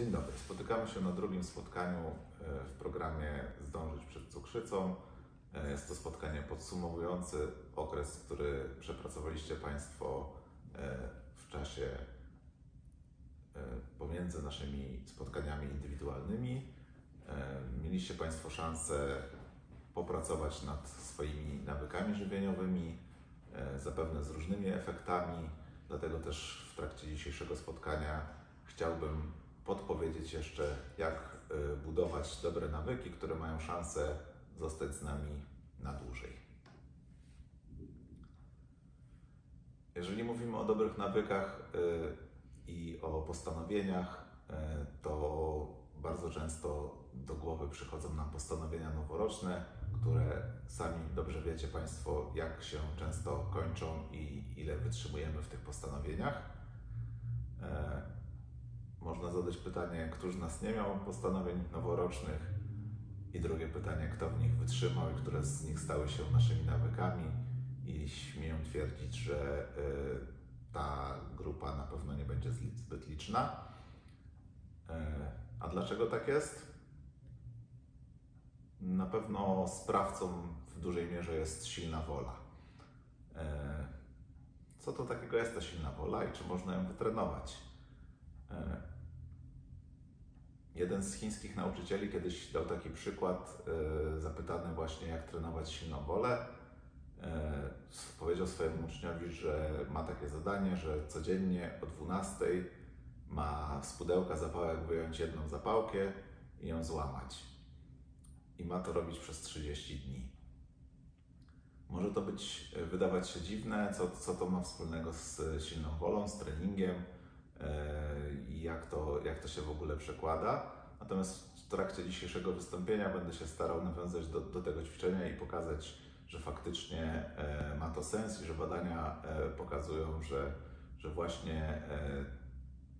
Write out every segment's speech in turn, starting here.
Dzień dobry. Spotykamy się na drugim spotkaniu e, w programie Zdążyć przed cukrzycą. E, Jest to spotkanie podsumowujące okres, który przepracowaliście Państwo e, w czasie pomiędzy naszymi spotkaniami indywidualnymi. Mieliście Państwo szansę popracować nad swoimi nawykami żywieniowymi, zapewne z różnymi efektami. Dlatego też w trakcie dzisiejszego spotkania chciałbym podpowiedzieć jeszcze, jak y, budować dobre nawyki, które mają szansę zostać z nami na dłużej. Jeżeli mówimy o dobrych nawykach y, i o postanowieniach, y, to bardzo często do głowy przychodzą nam postanowienia noworoczne, które sami dobrze wiecie Państwo, jak się często kończą i ile wytrzymujemy w tych postanowieniach. Można zadać pytanie, któż z nas nie miał postanowień noworocznych? I drugie pytanie, kto w nich wytrzymał i które z nich stały się naszymi nawykami? I śmieją twierdzić, że y, ta grupa na pewno nie będzie zbyt liczna. E, A dlaczego tak jest? Na pewno sprawcą w dużej mierze jest silna wola. E, Co to takiego jest ta silna wola i czy można ją wytrenować? Jeden z chińskich nauczycieli kiedyś dał taki przykład, e, zapytany właśnie, jak trenować silną wolę. E, Powiedział swojemu uczniowi, że ma takie zadanie, że codziennie o 12 ma z pudełka zapałek wyjąć jedną zapałkę i ją złamać. I ma to robić przez 30 dni. Może to być, wydawać się dziwne, co, co to ma wspólnego z silną wolą, z treningiem jak to, jak to się w ogóle przekłada. Natomiast w trakcie dzisiejszego wystąpienia będę się starał nawiązać do, do tego ćwiczenia i pokazać, że faktycznie e, ma to sens i że badania e, pokazują, że, że właśnie e,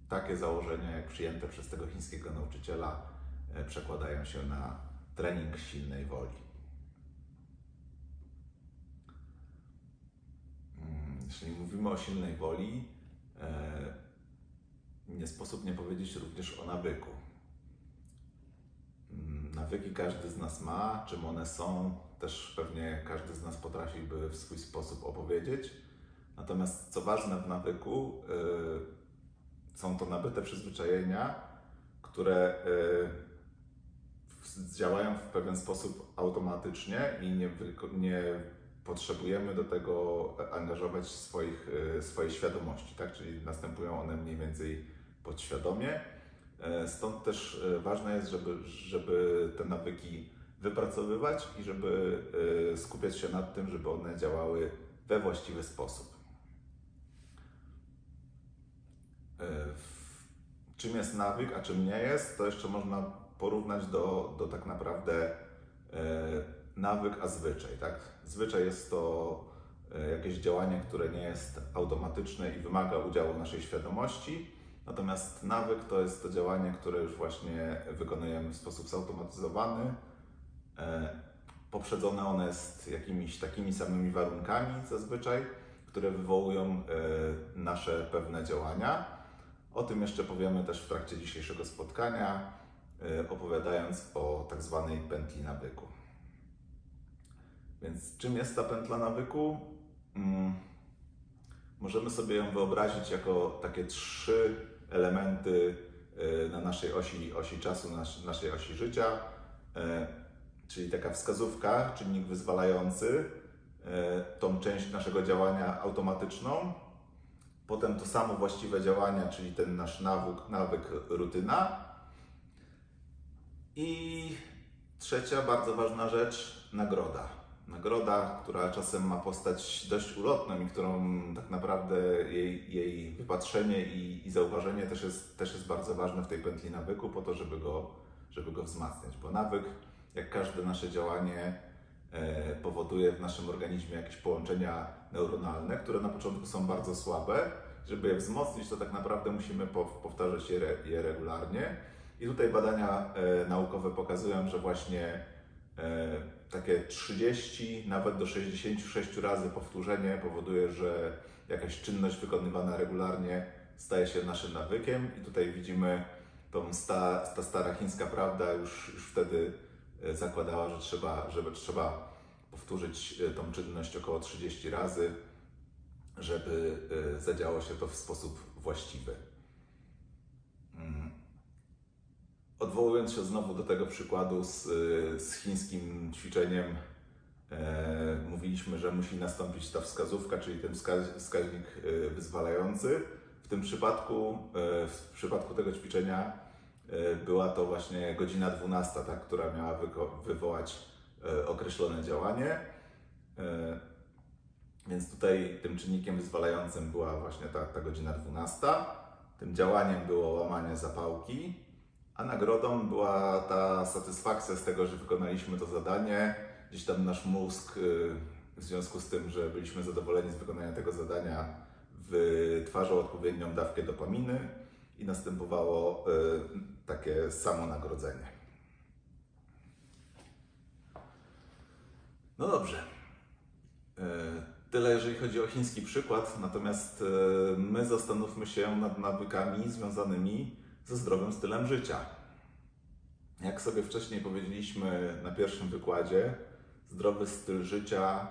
takie założenia, jak przyjęte przez tego chińskiego nauczyciela, przekładają się na trening silnej woli. Mm, Jeśli mówimy o silnej woli, nie sposób nie powiedzieć również o nawyku. Mm, Nawyki każdy z nas ma, czym one są, też pewnie każdy z nas potrafiłby w swój sposób opowiedzieć. Natomiast co ważne w nawyku, y, są to nabyte przyzwyczajenia, które y, w- działają w pewien sposób automatycznie i nie, nie potrzebujemy do tego angażować swoich, y, swojej świadomości, tak? Czyli następują one mniej więcej podświadomie. E, Stąd też e, ważne jest, żeby, żeby te nawyki wypracowywać i żeby e, skupiać się nad tym, żeby one działały we właściwy sposób. Czym jest nawyk, a czym nie jest, to jeszcze można porównać do, do tak naprawdę nawyk a zwyczaj. Tak? Zwyczaj jest to jakieś działanie, które nie jest automatyczne i wymaga udziału naszej świadomości. Natomiast nawyk to jest to działanie, które już właśnie wykonujemy w sposób zautomatyzowany. E, Poprzedzone one jest jakimiś takimi samymi warunkami zazwyczaj, które wywołują e, nasze pewne działania. O tym jeszcze powiemy też w trakcie dzisiejszego spotkania, e, opowiadając o tak zwanej pętli nawyku. Więc czym jest ta pętla nawyku? Możemy sobie ją wyobrazić jako takie trzy elementy e, na naszej osi, osi czasu, nas, naszej osi życia, E, czyli taka wskazówka, czynnik wyzwalający, e, tą część naszego działania automatyczną, potem to samo właściwe działania, czyli ten nasz nawyk, nawyk rutyna. I trzecia bardzo ważna rzecz, nagroda. Nagroda, która czasem ma postać dość ulotną i którą tak naprawdę jej, jej wypatrzenie i, i zauważenie też jest, też jest bardzo ważne w tej pętli nawyku, po to, żeby go, żeby go wzmacniać. Bo nawyk, jak każde nasze działanie, e, powoduje w naszym organizmie jakieś połączenia neuronalne, które na początku są bardzo słabe. Żeby je wzmocnić, to tak naprawdę musimy pow- powtarzać je, je regularnie. I tutaj badania e, naukowe pokazują, że właśnie e, takie 30, nawet do 66 razy powtórzenie powoduje, że jakaś czynność wykonywana regularnie staje się naszym nawykiem. I tutaj widzimy tą sta, ta stara chińska prawda już, już wtedy e, zakładała, że trzeba, żeby trzeba powtórzyć e, tą czynność około 30 razy, żeby e, zadziało się to w sposób właściwy. Odwołując się znowu do tego przykładu z, z chińskim ćwiczeniem, e, mówiliśmy, że musi nastąpić ta wskazówka, czyli ten wskaz- wskaźnik e, wyzwalający. W tym przypadku, e, w przypadku tego ćwiczenia e, była to właśnie godzina 12, tak, która miała wywołać określone działanie. Więc tutaj tym czynnikiem wyzwalającym była właśnie ta, ta godzina 12. Tym działaniem było łamanie zapałki, a nagrodą była ta satysfakcja z tego, że wykonaliśmy to zadanie. Gdzieś tam nasz mózg, y, w związku z tym, że byliśmy zadowoleni z wykonania tego zadania, wytwarzał odpowiednią dawkę dopaminy i następowało y, takie samo nagrodzenie. No dobrze. E, Tyle, jeżeli chodzi o chiński przykład, natomiast my zastanówmy się nad nawykami związanymi ze zdrowym stylem życia. Jak sobie wcześniej powiedzieliśmy na pierwszym wykładzie, zdrowy styl życia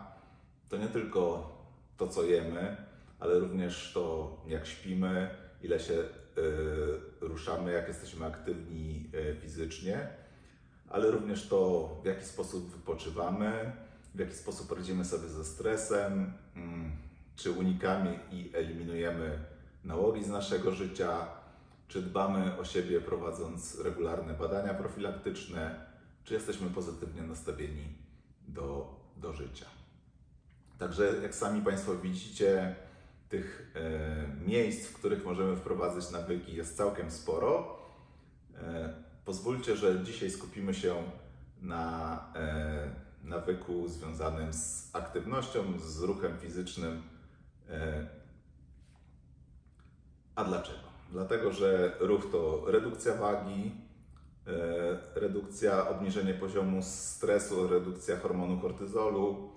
to nie tylko to, co jemy, ale również to, jak śpimy, ile się e, ruszamy, jak jesteśmy aktywni e, fizycznie, ale również to, w jaki sposób wypoczywamy, w jaki sposób radzimy sobie ze stresem, mm, czy unikamy i eliminujemy nałogi z naszego życia, czy dbamy o siebie prowadząc regularne badania profilaktyczne, czy jesteśmy pozytywnie nastawieni do, do życia. Także, jak sami Państwo widzicie, tych e, miejsc, w których możemy wprowadzać nawyki, jest całkiem sporo. E, pozwólcie, że dzisiaj skupimy się na e, nawyku związanym z aktywnością, z ruchem fizycznym. E, A dlaczego? Dlatego, że ruch to redukcja wagi, e, redukcja, obniżenie poziomu stresu, redukcja hormonu kortyzolu,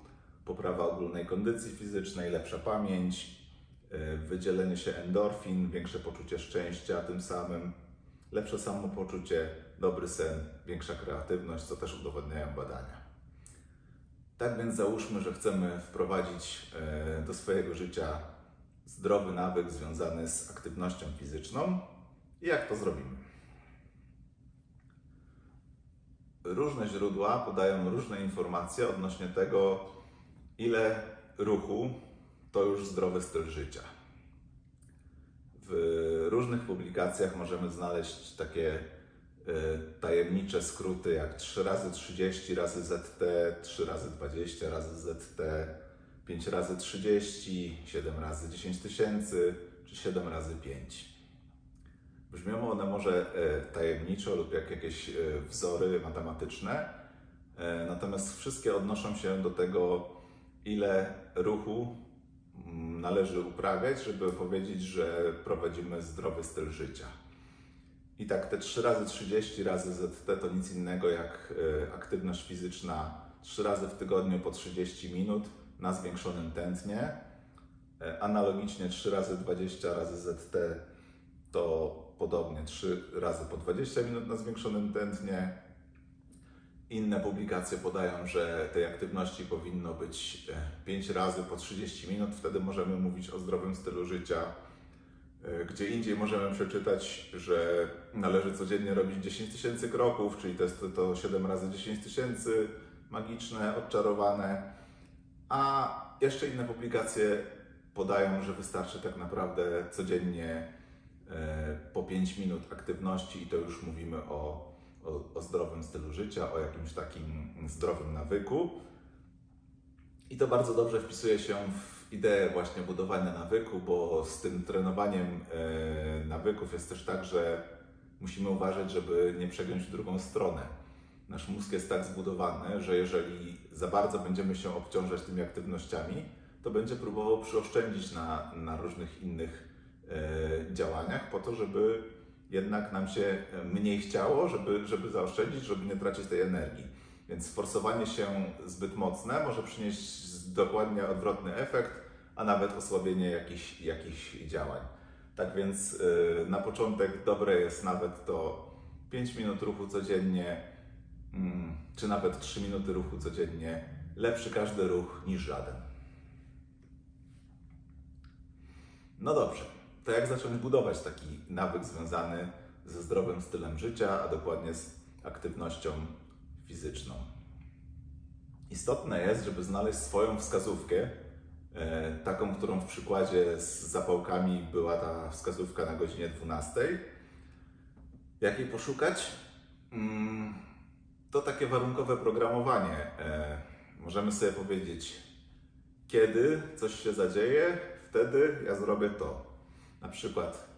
poprawa ogólnej kondycji fizycznej, lepsza pamięć, e, wydzielenie się endorfin, większe poczucie szczęścia, tym samym lepsze samopoczucie, dobry sen, większa kreatywność, co też udowodniają badania. Tak więc załóżmy, że chcemy wprowadzić e, do swojego życia zdrowy nawyk związany z aktywnością fizyczną. I jak to zrobimy? Różne źródła podają różne informacje odnośnie tego, ile ruchu to już zdrowy styl życia. W różnych publikacjach możemy znaleźć takie y, tajemnicze skróty jak 3 razy 30 razy ZT, 3 razy 20 razy ZT, 5 razy 30, 7 razy 10 tysięcy czy 7 razy 5. Brzmią one może e, tajemniczo lub jak jakieś e, wzory matematyczne, e, natomiast wszystkie odnoszą się do tego, ile ruchu mm, należy uprawiać, żeby powiedzieć, że prowadzimy zdrowy styl życia. I tak te 3 razy 30 razy ZT to nic innego jak aktywność fizyczna 3 razy w tygodniu po 30 minut na zwiększonym tętnie. E, Analogicznie 3 razy 20 razy ZT to podobnie 3 razy po 20 minut na zwiększonym tętnie. Inne publikacje podają, że tej aktywności powinno być 5 razy po 30 minut, wtedy możemy mówić o zdrowym stylu życia. E, Gdzie indziej możemy przeczytać, że należy codziennie robić 10 tysięcy kroków, czyli to jest to 7 razy 10 tysięcy, magiczne, odczarowane. A jeszcze inne publikacje podają, że wystarczy tak naprawdę codziennie e, po 5 minut aktywności i to już mówimy o, o, o zdrowym stylu życia, o jakimś takim zdrowym nawyku. I to bardzo dobrze wpisuje się w ideę właśnie budowania nawyku, bo z tym trenowaniem e, nawyków jest też tak, że musimy uważać, żeby nie przegiąć w drugą stronę. Nasz mózg jest tak zbudowany, że jeżeli za bardzo będziemy się obciążać tymi aktywnościami, to będzie próbował przyoszczędzić na, na różnych innych e, działaniach, po to, żeby jednak nam się mniej chciało, żeby, żeby zaoszczędzić, żeby nie tracić tej energii. Więc forsowanie się zbyt mocne może przynieść dokładnie odwrotny efekt, a nawet osłabienie jakichś, jakichś działań. Tak więc y, na początek dobre jest nawet to 5 minut ruchu codziennie, czy nawet 3 minuty ruchu codziennie. Lepszy każdy ruch niż żaden. No dobrze, to jak zacząć budować taki nawyk związany ze zdrowym stylem życia, a dokładnie z aktywnością fizyczną? Istotne jest, żeby znaleźć swoją wskazówkę, e, taką, którą w przykładzie z zapałkami była ta wskazówka na godzinie 12. Jak jej poszukać? To takie warunkowe programowanie. E, Możemy sobie powiedzieć, kiedy coś się zadzieje, wtedy ja zrobię to. Na przykład,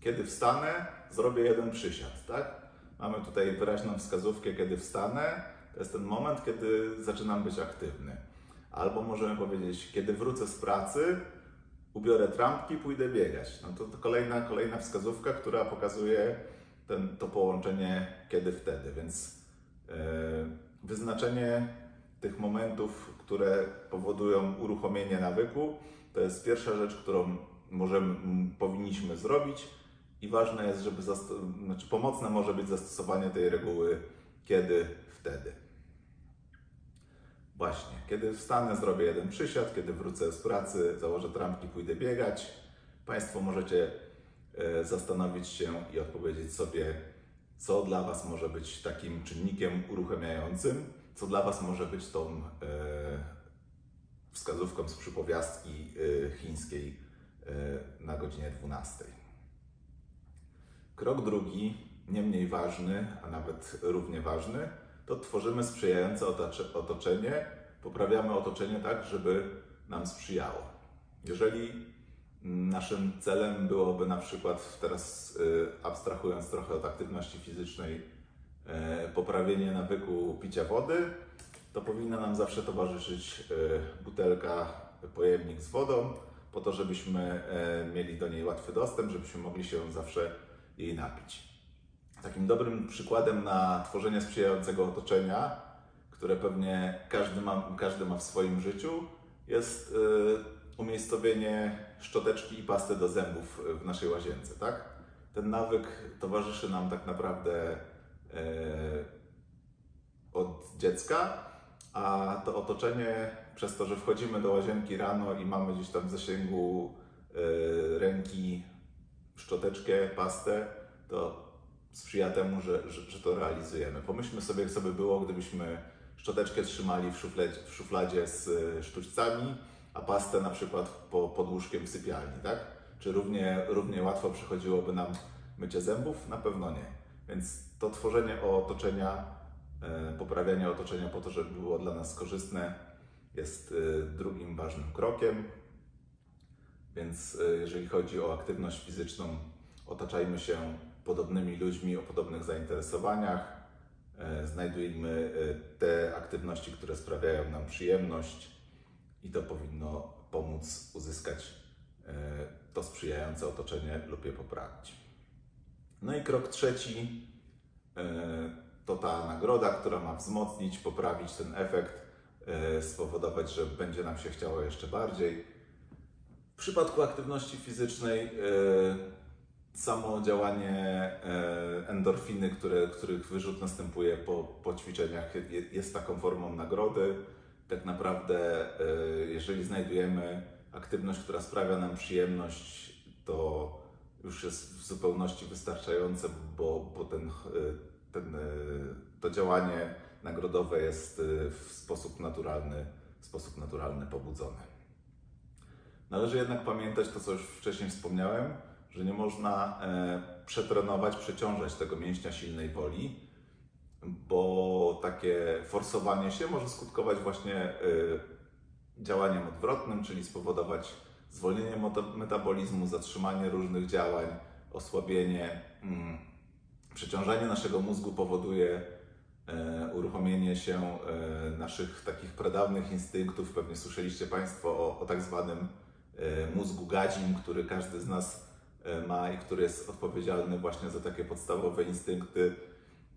kiedy wstanę, zrobię jeden przysiad, tak? Mamy tutaj wyraźną wskazówkę, kiedy wstanę, to jest ten moment, kiedy zaczynam być aktywny. Albo możemy powiedzieć, kiedy wrócę z pracy, ubiorę trampki, pójdę biegać. No to, to kolejna, kolejna wskazówka, która pokazuje ten, to połączenie kiedy wtedy. Więc wyznaczenie tych momentów, które powodują uruchomienie nawyku, to jest pierwsza rzecz, którą możemy, powinniśmy zrobić. I ważne jest, żeby znaczy pomocne może być zastosowanie tej reguły kiedy wtedy. Właśnie, kiedy wstanę, zrobię jeden przysiad, kiedy wrócę z pracy, założę trampki, pójdę biegać. Państwo możecie e, zastanowić się i odpowiedzieć sobie, co dla Was może być takim czynnikiem uruchamiającym, co dla Was może być tą e, wskazówką z przypowiastki e, chińskiej e, na godzinie 12. Krok drugi, nie mniej ważny, a nawet równie ważny, to tworzymy sprzyjające otoczenie, poprawiamy otoczenie tak, żeby nam sprzyjało. Jeżeli naszym celem byłoby na przykład, teraz y, abstrahując trochę od aktywności fizycznej, e, poprawienie nawyku picia wody, to powinna nam zawsze towarzyszyć e, butelka, pojemnik z wodą, po to, żebyśmy e, mieli do niej łatwy dostęp, żebyśmy mogli się zawsze jej napić. Takim dobrym przykładem na tworzenie sprzyjającego otoczenia, które pewnie każdy ma, każdy ma w swoim życiu, jest y, umiejscowienie szczoteczki i pasty do zębów w naszej łazience. Tak? Ten nawyk towarzyszy nam tak naprawdę y, od dziecka, a to otoczenie, przez to, że wchodzimy do łazienki rano i mamy gdzieś tam w zasięgu y, ręki szczoteczkę, pastę, to sprzyja temu, że, że, że to realizujemy. Pomyślmy sobie, jak sobie było, gdybyśmy szczoteczkę trzymali w szufladzie, w szufladzie z sztućcami, a pastę na przykład po, pod łóżkiem w sypialni, tak? Czy równie, równie łatwo przychodziłoby nam mycie zębów? Na pewno nie. Więc to tworzenie otoczenia, e, poprawianie otoczenia po to, żeby było dla nas korzystne, jest e, drugim ważnym krokiem. Więc e, jeżeli chodzi o aktywność fizyczną, otaczajmy się podobnymi ludźmi o podobnych zainteresowaniach. Znajdujmy te aktywności, które sprawiają nam przyjemność, i to powinno pomóc uzyskać e, to sprzyjające otoczenie lub je poprawić. No i krok trzeci e, to ta nagroda, która ma wzmocnić, poprawić ten efekt, e, spowodować, że będzie nam się chciało jeszcze bardziej. W przypadku aktywności fizycznej samo działanie endorfiny, które, których wyrzut następuje po, po ćwiczeniach, je- jest taką formą nagrody. Tak naprawdę, e, jeżeli znajdujemy aktywność, która sprawia nam przyjemność, to już jest w zupełności wystarczające, bo, bo ten, e, ten, e, to działanie nagrodowe jest w sposób naturalny, w sposób naturalny pobudzone. Należy jednak pamiętać to, co już wcześniej wspomniałem, że nie można przetrenować, przeciążać tego mięśnia silnej woli, bo takie forsowanie się może skutkować właśnie e, działaniem odwrotnym, czyli spowodować zwolnienie metabolizmu, zatrzymanie różnych działań, osłabienie. Mm. Przeciążanie naszego mózgu powoduje e, uruchomienie się e, naszych takich pradawnych instynktów. Pewnie słyszeliście Państwo o, o tak zwanym e, mózgu gadzim, który każdy z nas ma i który jest odpowiedzialny właśnie za takie podstawowe instynkty.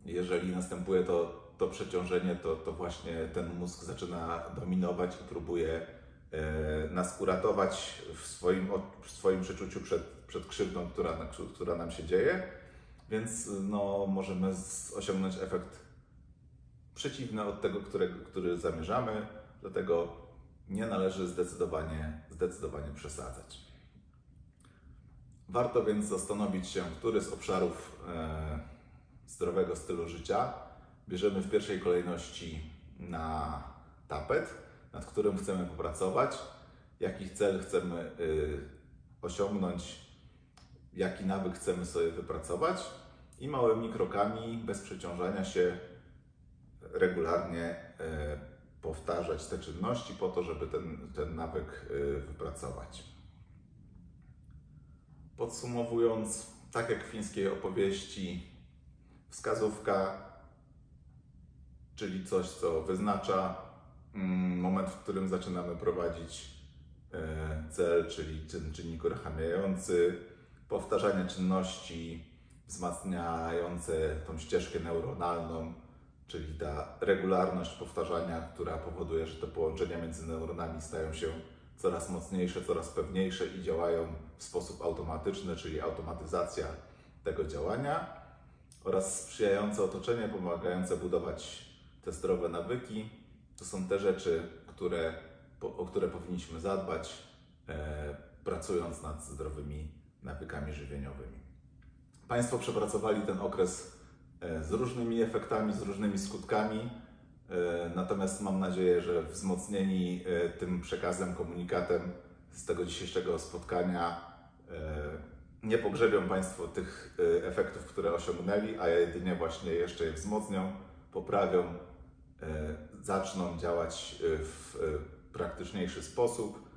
Jeżeli następuje to, to przeciążenie, to, to właśnie ten mózg zaczyna dominować i próbuje e, nas uratować w swoim, w swoim przeczuciu przed, przed krzywdą, która, która nam się dzieje, więc no, możemy osiągnąć efekt przeciwny od tego, którego, który zamierzamy, dlatego nie należy zdecydowanie, zdecydowanie przesadzać. Warto więc zastanowić się, który z obszarów e, zdrowego stylu życia bierzemy w pierwszej kolejności na tapet, nad którym chcemy popracować, jaki cel chcemy y, osiągnąć, jaki nawyk chcemy sobie wypracować i małymi krokami, bez przeciążania się, regularnie e, powtarzać te czynności po to, żeby ten, ten nawyk e, wypracować. Podsumowując, tak jak w fińskiej opowieści, wskazówka, czyli coś, co wyznacza mm, moment, w którym zaczynamy prowadzić e, cel, czyli czyn, czynnik uruchamiający, powtarzanie czynności wzmacniające tą ścieżkę neuronalną, czyli ta regularność powtarzania, która powoduje, że te połączenia między neuronami stają się coraz mocniejsze, coraz pewniejsze i działają w sposób automatyczny, czyli automatyzacja tego działania oraz sprzyjające otoczenie pomagające budować te zdrowe nawyki. To są te rzeczy, które, o które powinniśmy zadbać, e, pracując nad zdrowymi nawykami żywieniowymi. Państwo przepracowali ten okres e, z różnymi efektami, z różnymi skutkami. E, Natomiast mam nadzieję, że wzmocnieni e, tym przekazem, komunikatem z tego dzisiejszego spotkania nie pogrzebią Państwo tych e, efektów, które osiągnęli, a jedynie właśnie jeszcze je wzmocnią, poprawią, e, zaczną działać e, w praktyczniejszy sposób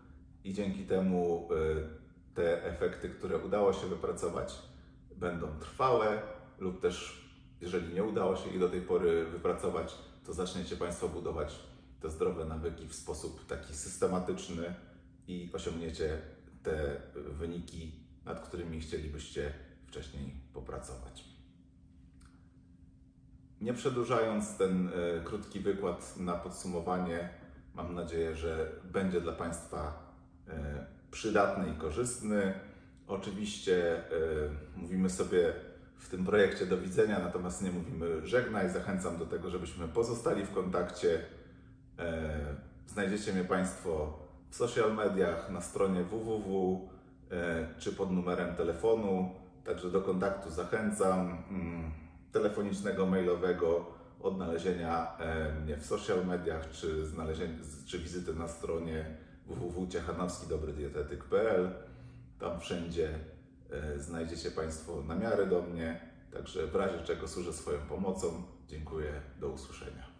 i dzięki temu te efekty, które udało się wypracować, będą trwałe lub też, jeżeli nie udało się ich do tej pory wypracować, to zaczniecie Państwo budować te zdrowe nawyki w sposób taki systematyczny i osiągniecie te wyniki, nad którymi chcielibyście wcześniej popracować. Nie przedłużając ten e, krótki wykład na podsumowanie, mam nadzieję, że będzie dla Państwa e, przydatny i korzystny. Oczywiście e, mówimy sobie w tym projekcie do widzenia, natomiast nie mówimy żegnaj. Zachęcam do tego, żebyśmy pozostali w kontakcie. Znajdziecie mnie Państwo w social mediach, na stronie www czy pod numerem telefonu. Także do kontaktu zachęcam. mm, Telefonicznego, mailowego, odnalezienia e, mnie w social mediach, czy, czy wizyty na stronie www.ciechanowskidobrodietetyk.pl. Tam wszędzie e, znajdziecie Państwo namiary do mnie. Także w razie czego służę swoją pomocą. Dziękuję. Do usłyszenia.